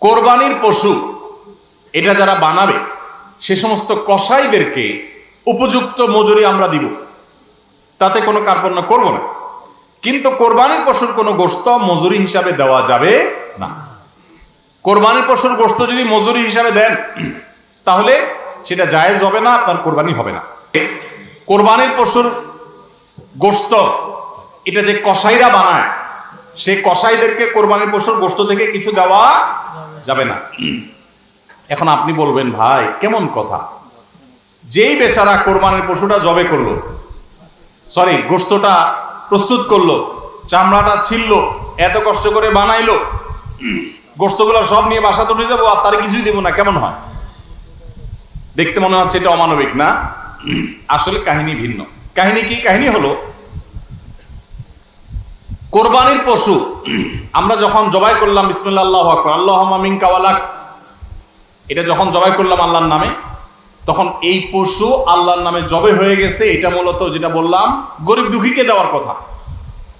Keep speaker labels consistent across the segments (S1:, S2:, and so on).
S1: কোরবানির পশু, এটা যারা বানাবে, সে সমস্ত কসাইদেরকে উপযুক্ত মজুরি আমরা দিব। তাতে কোনো কার্পণ্য করব না। কিন্তু কোরবানির পশুর কোনো গোস্ত মজুরি হিসাবে দেওয়া যাবে না। কোরবানির পশুর গোস্ত যদি মজুরি হিসাবে দেন, তাহলে সেটা জায়েজ হবে না, আপনার কোরবানি হবে না। কোরবানির পশুর গোস্ত এটা যে কসাইরা বানায় সেই কসাইদেরকে কোরবানির পশুর গোস্ত থেকে কিছু দেওয়া যাবে না। এখন আপনি বলবেন, ভাই, কেমন কথা? যেই বেচারা কোরবানির পশুটা জবে করল সরি গোস্তটা প্রস্তুত করল, চামড়াটা ছিলল, এত কষ্ট করে বানাইলো গোস্তগুলো সব নিয়ে বাসা তুলে যাব, আর তার কিছুই দেবো না, কেমন হয়? দেখতে মনে হচ্ছে এটা অমানবিক, না? আসলে কাহিনী ভিন্ন। কাহিনী কি? কাহিনী হলো কোরবানির পশু। আমরা যখন জবাই করলাম বিসমিল্লা আল্লাহ আকবর আল্লাহ মামিন কাওয়ালাক এটা যখন জবাই করলাম আল্লাহর নামে, তখন এই পশু আল্লাহর নামে জবে হয়ে গেছে, এটা মূলত যেটা বললাম, গরিব দুঃখীকে দেওয়ার কথা।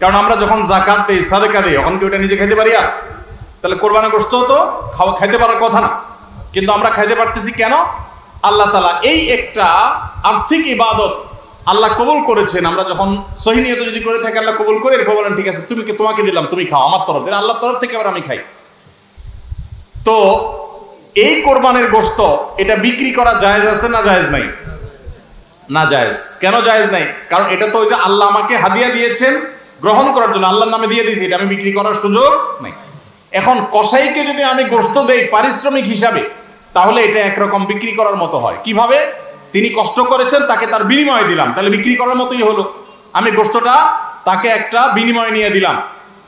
S1: কারণ আমরা যখন জাকাত দেই, সাদেকা দেই, এখন কি ওটা নিজে খাইতে পারি আর? তাহলে কোরবানি গোস্ত তো খাওয়া, খাইতে পারার কথা না। কিন্তু আমরা খাইতে পারতেছি কেন? আল্লাহ তালা এই একটা আর্থিক ইবাদত আল্লাহ কবুল করেছেন, আমরা যখন সহিনিয়ত যদি করে থাকি, আল্লাহ কবুল করে, এরপর বলেন, ঠিক আছে, তুমি তোমাকে দিলাম, তুমি খাও, আমার তরফ থেকে আল্লাহর তরফ থেকে আবার আমি খাই। তো এই কোরবানের গোস্ত এটা বিক্রি করা জায়েজ আছে না জায়েজ নাই? না জায়েজ। কেন জায়েজ নাই? কারণ এটা তো ওই যে আল্লাহ আমাকে হাদিয়া দিয়েছেন, গ্রহণ করার জন্য, আল্লাহর নামে দিয়ে দিয়েছি, এটা আমি বিক্রি করার সুযোগ নাই। এখন কসাইকে যদি আমি গোস্ত দেই, পারিশ্রমিক হিসাবে, তাহলে এটা একরকম বিক্রি করার মতো হয়। কীভাবে? তিনি কষ্ট করেছেন, তাকে তার বিনিময় দিলাম। তাহলে বিক্রি করার মতোই হলো। আমি গোস্তটা তাকে একটা বিনিময় নিয়ে দিলাম।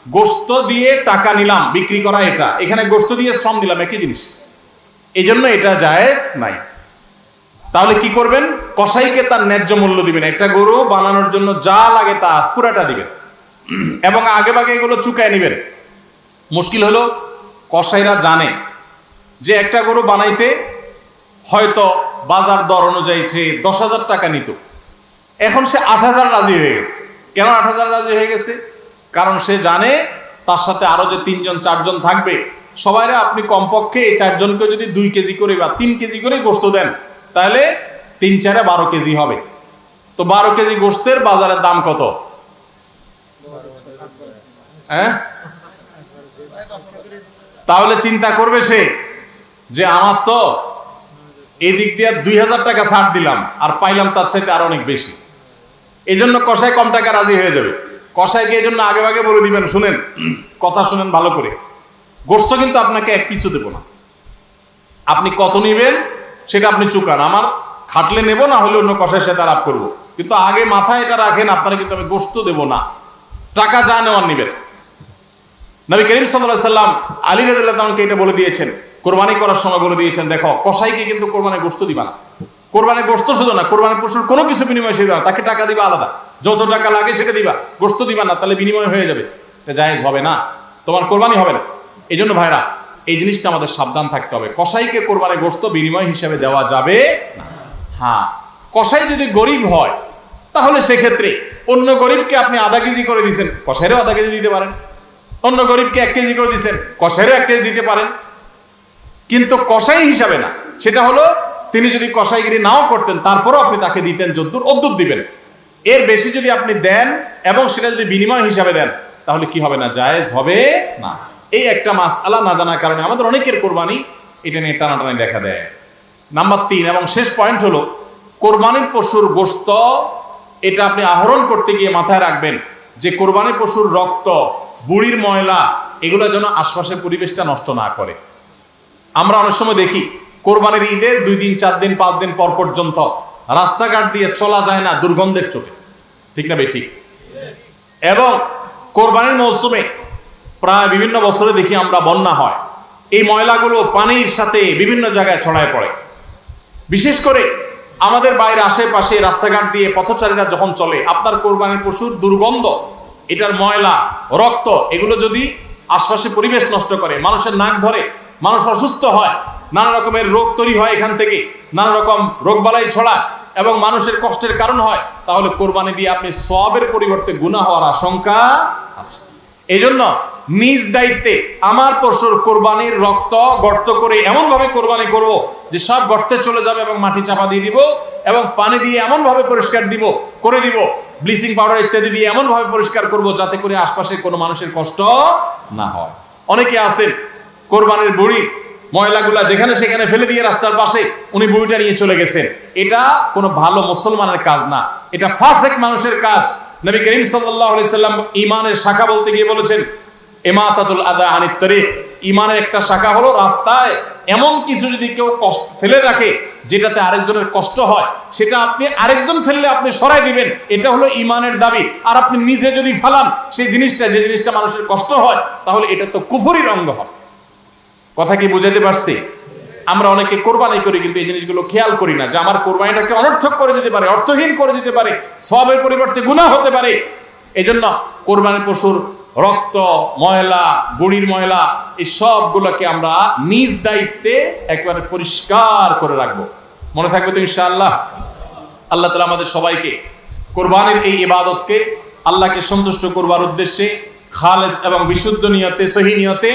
S1: গোস্ত দিয়ে টাকা নিলাম, বিক্রি করা এটা। এখানে গোস্ত দিয়ে শ্রম দিলাম, একই জিনিস। এই জন্য এটা জায়েজ নাই। তাহলে কি করবেন? কসাইকে তার ন্যায্য মূল্য দিবেন। একটা গরু বানানোর জন্য যা লাগে তা পুরাটা দিবেন। এবং আগে ভাগে এগুলো চুকায় নেবেন। মুশকিল হলো, কসাইরা জানে যে একটা গরু বানাইতে হয়তো বাজার দর অনুযায়ী সে দশ হাজার টাকা নিত। এখন সে আট হাজার রাজি হয়ে গেছে। কেন আট হাজার রাজি হয়ে গেছে? কারণ সে জানে তার সাথে আরও যে তিনজন, চারজন থাকবে, সবাইরে আপনি কমপক্ষে এই চারজনকে যদি দুই কেজি করে বা তিন কেজি করে গোস্ত দেন, তাহলে তিন চারে বারো কেজি হবে। তো বারো কেজি গোস্তের বাজারের দাম কত? হ্যাঁ? তাহলে চিন্তা করবে সে যে আমার তো এদিক দিয়ে দুই হাজার টাকা ছাড় দিলাম, আর পাইলাম তার চাইতে আর অনেক বেশি। এই জন্য কষাই কম টাকা রাজি হয়ে যাবে। কষাইকে এই জন্য আগে ভাগে বলে দিবেন, শুনেন, কথা শুনেন ভালো করে। গোস্ত কিন্তু আপনাকে এক পিছু দেবো না। আপনি কত নেবেন, সেটা আপনি চুকান। আমার খাটলে নেব, না হলে অন্য কষাইয়ের সাথে আলাপ করব। কিন্তু আগে মাথায় এটা রাখেন, আপনারা কিন্তু আমি গোস্ত দেবো না। টাকা যা নেওয়ার নিবেন। নবী করিম সাল্লাহ সাল্লাম আলী রাজকে এটা বলে দিয়েছেন কোরবানি করার সময় বলে দিয়েছেন দেখো কসাইকে কিন্তু কোরবানি গোস্ত দিবা না। কোরবানি গোস্ত শুধু না কোরবানি পশুর কোনো কিছু বিনিময় সে না, তাকে টাকা দিবা আলাদা। যত টাকা লাগে সেটা দিবা গোস্ত দিবা না তাহলে বিনিময় হয়ে যাবে। জায়েজ হবে না তোমার কোরবানি হবে না। এই জন্য ভাইরা এই জিনিসটা আমাদের সাবধান থাকতে হবে। কসাইকে কোরবানি গোস্ত বিনিময় হিসাবে দেওয়া যাবে হ্যাঁ কসাই যদি গরিব হয় তাহলে সেক্ষেত্রে অন্য গরিবকে আপনি আধা কেজি করে দিয়েছেন কসাইরও আধা কেজি দিতে পারেন। অন্য গরিবকে এক কেজি করে দিচ্ছেন কষাইরও এক কেজি দিতে পারেন। কিন্তু কষাই হিসাবে না। সেটা হলো, তিনি যদি কষাইগিরি নাও করতেন, তারপরও আপনি তাকে দিতেন যদ্দুর অদ্দুর দিবেন। এর বেশি যদি আপনি দেন এবং সেটা যদি বিনিময় হিসাবে দেন, তাহলে কি হবে না? জায়েজ হবে না। এই একটা মাস আলা না জানার কারণে আমাদের অনেকের কোরবানি এটা নিয়ে টানাটানি দেখা দেয়। নাম্বার তিন এবং শেষ পয়েন্ট হলো, কোরবানির পশুর গোস্ত এটা আপনি আহরণ করতে গিয়ে মাথায় রাখবেন যে কোরবানির পশুর রক্ত, বুড়ির ময়লা, এগুলো যেন আশপাশের পরিবেশটা নষ্ট না করে। আমরা অনেক সময় দেখি, কোরবানির ঈদে দুই দিন, চার দিন, পাঁচ দিন পর পর্যন্ত রাস্তাঘাট দিয়ে চলা যায় না দুর্গন্ধের চোখে। ঠিক না বেটি এবং কোরবানির মৌসুমে প্রায় বিভিন্ন বছরে দেখি আমরা বন্যা হয়। এই ময়লাগুলো পানির সাথে বিভিন্ন জায়গায় ছড়ায় পড়ে। বিশেষ করে আমাদের বাইরে আশেপাশে রাস্তাঘাট দিয়ে পথচারীরা যখন চলে, আপনার কোরবানির পশুর দুর্গন্ধ, এটার ময়লা, রক্ত, এগুলো যদি আশপাশে পরিবেশ নষ্ট করে, মানুষের নাক ধরে মানুষ অসুস্থ হয়, নানা রকমের রোগ তৈরি হয় এখান থেকে, নানা রকম রোগবালাই ছড়া এবং মানুষের কষ্টের কারণ হয়, তাহলে কোরবানি দিয়ে আপনি সবের পরিবর্তে গুণা হওয়ার আশঙ্কা আছে। এই জন্য নিজ দায়িত্বে আমার পশুর কোরবানির রক্ত গর্ত করে এমন ভাবে কোরবানি করব যে সব গর্তে চলে যাবে এবং মাটি চাপা দিয়ে দিব এবং পানি দিয়ে এমন ভাবে পরিষ্কার দিব, করে দিব, ব্লিচিং পাউডার ইত্যাদি দিয়ে এমন ভাবে পরিষ্কার করব যাতে করে আশপাশে কোনো মানুষের কষ্ট না হয়। অনেকে আছেন কোরবানির বুড়ি ময়লাগুলা যেখানে সেখানে ফেলে দিয়ে রাস্তার পাশে উনি বুড়িটা নিয়ে চলে গেছেন। এটা কোনো ভালো মুসলমানের কাজ না। এটা ফাসেক মানুষের কাজ। নবী করিম সাল্লাম ইমানের শাখা বলতে গিয়ে বলেছেন এমাতাতুল আদা আনিত তরিক। ইমানের একটা শাখা হলো রাস্তায় এমন কিছু যদি কেউ কষ্ট ফেলে রাখে, যেটাতে আরেকজনের কষ্ট হয়, সেটা আপনি আরেকজন ফেললে আপনি সরাই দিবেন। এটা হলো ইমানের দাবি। আর আপনি নিজে যদি ফালান, সেই জিনিসটা, যে জিনিসটা মানুষের কষ্ট হয়, তাহলে এটা তো কুফরির অঙ্গ হবে। কথা কি বুঝাতে পারছি? আমরা অনেকে কোরবানি করি, কিন্তু এই জিনিসগুলো খেয়াল করি না যে আমার কোরবানিটাকে অনর্থক করে দিতে পারে, অর্থহীন করে দিতে পারে সবের পরিবর্তে গুণা হতে পারে। এই জন্য কোরবানি পশুর রক্ত, ময়লা বুড়ির ময়লা, এই সবগুলোকে আমরা নিজ দায়িত্বে একবারে পরিষ্কার করে রাখব। মনে থাকবে তো ইনশাআল্লাহ? আল্লাহ তালা আমাদের সবাইকে কোরবানির এই ইবাদতকে, আল্লাহকে সন্তুষ্ট করবার উদ্দেশ্যে খালেস এবং বিশুদ্ধ নিয়তে, সহি নিয়তে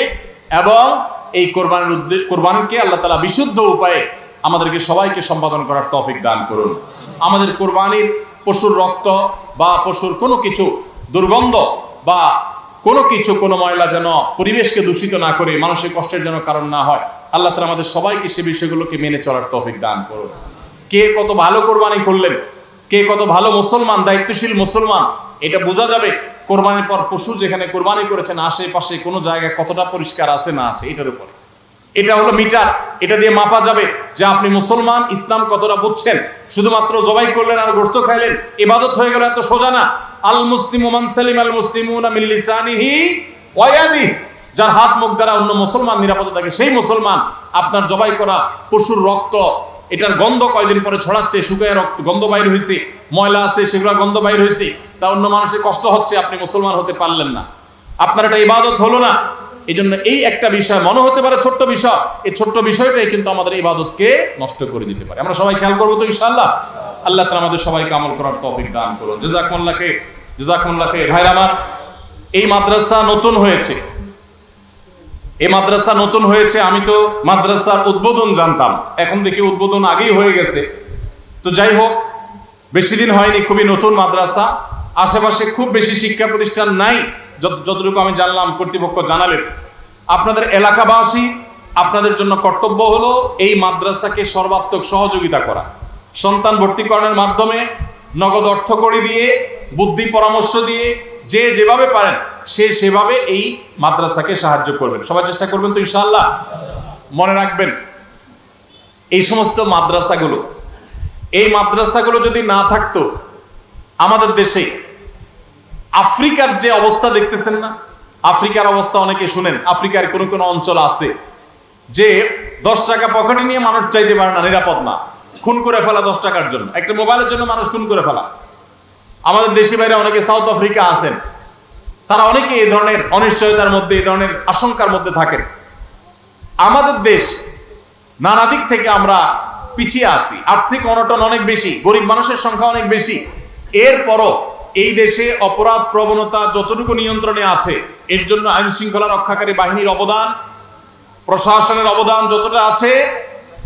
S1: এবং এই কোরবানির উদ্দে- কোরবানিকে আল্লাহ তালা বিশুদ্ধ উপায়ে আমাদেরকে সবাইকে সম্পাদন করার তৌফিক দান করুন। আমাদের কোরবানির পশুর রক্ত বা পশুর কোনো কিছু দুর্গন্ধ বা কোনো কিছু, কোনো ময়লা যেন পরিবেশকে দূষিত না করে, মানুষের কষ্টের যেন কারণ না হয়, আল্লাহ তালা আমাদের সবাইকে সে বিষয়গুলোকে মেনে চলার তৌফিক দান করুন। কে কত ভালো কোরবানি করলেন, কে কত ভালো মুসলমান, দায়িত্বশীল মুসলমান, এটা বোঝা যাবে কোরবানির পর পশু যেখানে কোরবানি করেছেন, আশেপাশে কোনো জায়গায় কতটা পরিষ্কার আছে না আছে, এটার উপরে। এটা হলো মিটার, এটা দিয়ে মাপা যাবে যে আপনি মুসলমান, ইসলাম কতটা বুঝছেন। শুধুমাত্র জবাই করলেন আর গোস্ত খাইলেন, ইবাদত হয়ে গেল এত সোজা না। আল মুসলিম মান সালিম আল মুসলিমুনা মিন লিসানিহি ওয়া ইয়াদিহি। যার হাত মুখ দ্বারা অন্য মুসলমান নিরাপদে থাকে, সেই মুসলমান আপনার জবাই করা পশুর রক্ত, এটার গন্ধ কয়দিন পরে ছড়াচ্ছে শুকায় রক্ত, গন্ধ বাইর হয়েছে ময়লা আছে, সেগুলো গন্ধ বাইর হয়েছে তা অন্য মানুষের কষ্ট হচ্ছে, আপনি মুসলমান হতে পারলেন না। আপনার এটা ইবাদত হলো না। এই জন্য এই একটা বিষয় মনে হতে পারে ছোট্ট বিষয়, এই ছোট্ট বিষয়টাই কিন্তু আমাদের ইবাদতকে নষ্ট করে দিতে পারে। আমরা সবাই খেয়াল করব তো ইনশাআল্লাহ। আল্লাহ তালা আমাদের সবাইকে আমল করার তৌফিক দান করুন। জেজাকমুল্লাহকে জেজাকমুল্লাহকে ভাইরা আমার, এই মাদ্রাসা নতুন হয়েছে। এই মাদ্রাসা নতুন হয়েছে, আমি তো মাদ্রাসার উদ্বোধন জানতাম। এখন দেখি উদ্বোধন আগেই হয়ে গেছে। তো যাই হোক বেশি দিন হয়নি, খুবই নতুন মাদ্রাসা। আশেপাশে খুব বেশি শিক্ষা প্রতিষ্ঠান নাই, যত যতটুকু আমি জানলাম, কর্তৃপক্ষ জানালেন। আপনাদের এলাকাবাসী আপনাদের জন্য কর্তব্য হলো এই মাদ্রাসাকে সর্বাত্মক সহযোগিতা করা। সন্তান ভর্তিকরণের মাধ্যমে নগদ অর্থ করে দিয়ে, বুদ্ধি পরামর্শ দিয়ে, যে যেভাবে পারেন, সে সেভাবে এই মাদ্রাসাকে সাহায্য করবেন। সবাই চেষ্টা করবেন তো ইনশাআল্লাহ। মনে রাখবেন, এই সমস্ত মাদ্রাসাগুলো এই মাদ্রাসাগুলো যদি না থাকতো, আমাদের দেশে আফ্রিকার যে অবস্থা দেখতেছেন না? আফ্রিকার অবস্থা অনেকে শুনেন, আফ্রিকার কোনো কোনো অঞ্চল আছে যে দশ টাকা পকেটে নিয়ে মানুষ চাইতে পারে না, নিরাপদ না। খুন করে ফেলা দশ টাকার জন্য। একটা মোবাইলের জন্য মানুষ খুন করে ফেলা। আমাদের দেশে বাইরে অনেকে সাউথ আফ্রিকা আছেন। তারা অনেকে এই ধরনের অনিশ্চয়তার মধ্যে, এই ধরনের আশঙ্কার মধ্যে থাকেন। আমাদের দেশ নানা দিক থেকে আমরা পিছিয়ে আছি। আর্থিক অনটন অনেক বেশি, গরিব মানুষের সংখ্যা অনেক বেশি। এরপরও এই দেশে অপরাধ প্রবণতা যতটুকু নিয়ন্ত্রণে আছে, এর জন্য আইন শৃঙ্খলা রক্ষাকারী বাহিনীর অবদান, প্রশাসনের অবদান যতটা আছে,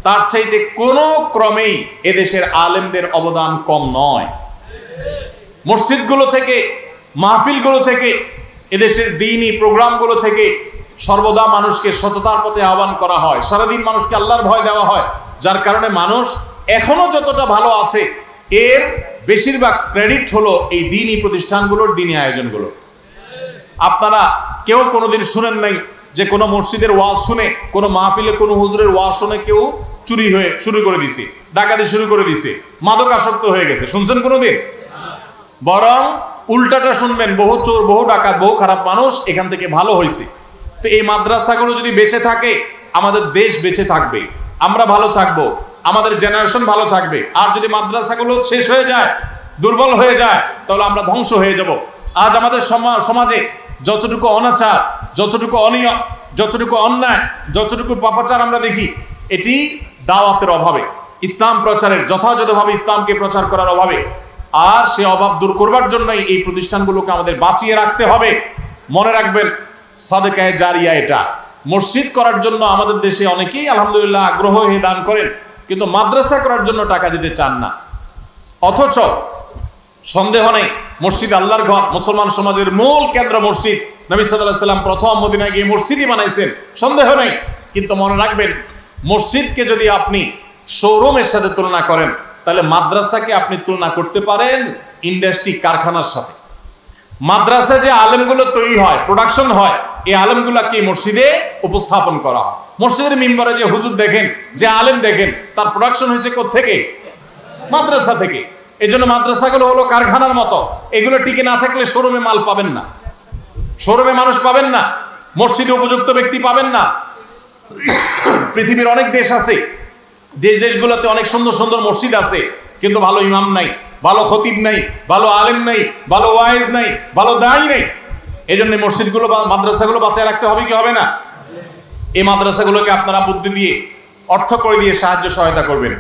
S1: তার চাইতে কোনো ক্রমেই এদেশের আলেমদের অবদান কম নয়। মসজিদগুলো থেকে, মাহফিলগুলো থেকে এদেশের দিনই প্রোগ্রামগুলো থেকে সর্বদা মানুষকে সততার পথে আহ্বান করা হয়। সারাদিন মানুষকে আল্লাহর ভয় দেওয়া হয়। যার কারণে মানুষ এখনও যতটা ভালো আছে, এর বেশিরভাগ ক্রেডিট হলো এই দিনই প্রতিষ্ঠানগুলোর, দিনই আয়োজনগুলো আপনারা কেউ কোনোদিন শুনেন নাই যে কোনো মসজিদের ওয়াজ শুনে, কোনো মাহফিলে, কোনো হুজুরের ওয়াজ শুনে কেউ চুরি হয়ে শুরু করে দিছে, ডাকাতি শুরু করে দিছে মাদক আসক্ত হয়ে গেছে। শুনছেন কোনোদিন? বরং উল্টাটা শুনবেন, বহু চোর, বহু ডাকাত, বহু খারাপ মানুষ এখান থেকে ভালো হয়েছে তো এই মাদ্রাসাগুলো যদি বেঁচে থাকে, আমাদের দেশ বেঁচে থাকবে। আমরা ভালো থাকব, আমাদের জেনারেশন ভালো থাকবে। আর যদি মাদ্রাসাগুলো শেষ হয়ে যায়, দুর্বল হয়ে যায়, তাহলে আমরা ধ্বংস হয়ে যাব। আজ আমাদের সমা- সমাজে যতটুকু অনাচার, যতটুকু অনিয়ম যতটুকু অন্যায়, যতটুকু পাপাচার আমরা দেখি, এটি দাওয়াতের অভাবে, ইসলাম প্রচারের, যথাযথভাবে ইসলামকে প্রচার করার অভাবে। আর সে অভাব দূর করবার জন্যই এই প্রতিষ্ঠানগুলোকে আমাদের বাঁচিয়ে রাখতে হবে। মনে রাখবেন, সাদেকায় জারিয়া এটা। মসজিদ করার জন্য আমাদের দেশে অনেকেই আলহামদুলিল্লাহ আগ্রহ হয়ে দান করেন, কিন্তু মাদ্রাসা করার জন্য টাকা দিতে চান না। অথচ সন্দেহ নেই, মসজিদ আল্লাহর ঘর, মুসলমান সমাজের মূল কেন্দ্র মসজিদ। নবী সাল্লাহ সাল্লাম প্রথম মদিনায় গিয়ে মসজিদই বানাইছেন। সন্দেহ নেই, কিন্তু মনে রাখবেন, মসজিদকে যদি আপনি শোরুমের সাথে তুলনা করেন, তাহলে মাদ্রাসাকে আপনি তুলনা করতে পারেন ইন্ডাস্ট্রি কারখানার সাথে। মাদ্রাসা যে আলেমগুলো তৈরি হয় প্রোডাকশন হয় এই আলেমগুলোকে মসজিদে উপস্থাপন করা মসজিদের মিম্বরে যে হুজুর দেখেন, যে আলেম দেখেন, তার প্রোডাকশন হয়েছে থেকে মাদ্রাসা থেকে। এই জন্য মাদ্রাসাগুলো হলো কারখানার মতো। এগুলো টিকে না থাকলে শোরুমে মাল পাবেন না। শোরুমে মানুষ পাবেন না। মসজিদে উপযুক্ত ব্যক্তি পাবেন না। পৃথিবীর অনেক দেশ আছে। যে দেশগুলোতে অনেক সুন্দর সুন্দর মসজিদ আছে, কিন্তু ভালো ইমাম নাই, ভালো খতিব নাই, ভালো আলেম নাই, ভালো ওয়াইজ নাই, ভালো দায়ী নাই। এই জন্য মসজিদগুলো বা মাদ্রাসাগুলো বাঁচায় রাখতে হবে কি হবে না? এই মাদ্রাসাগুলোকে আপনারা বুদ্ধি দিয়ে, অর্থ করে দিয়ে সাহায্য সহায়তা করবেন।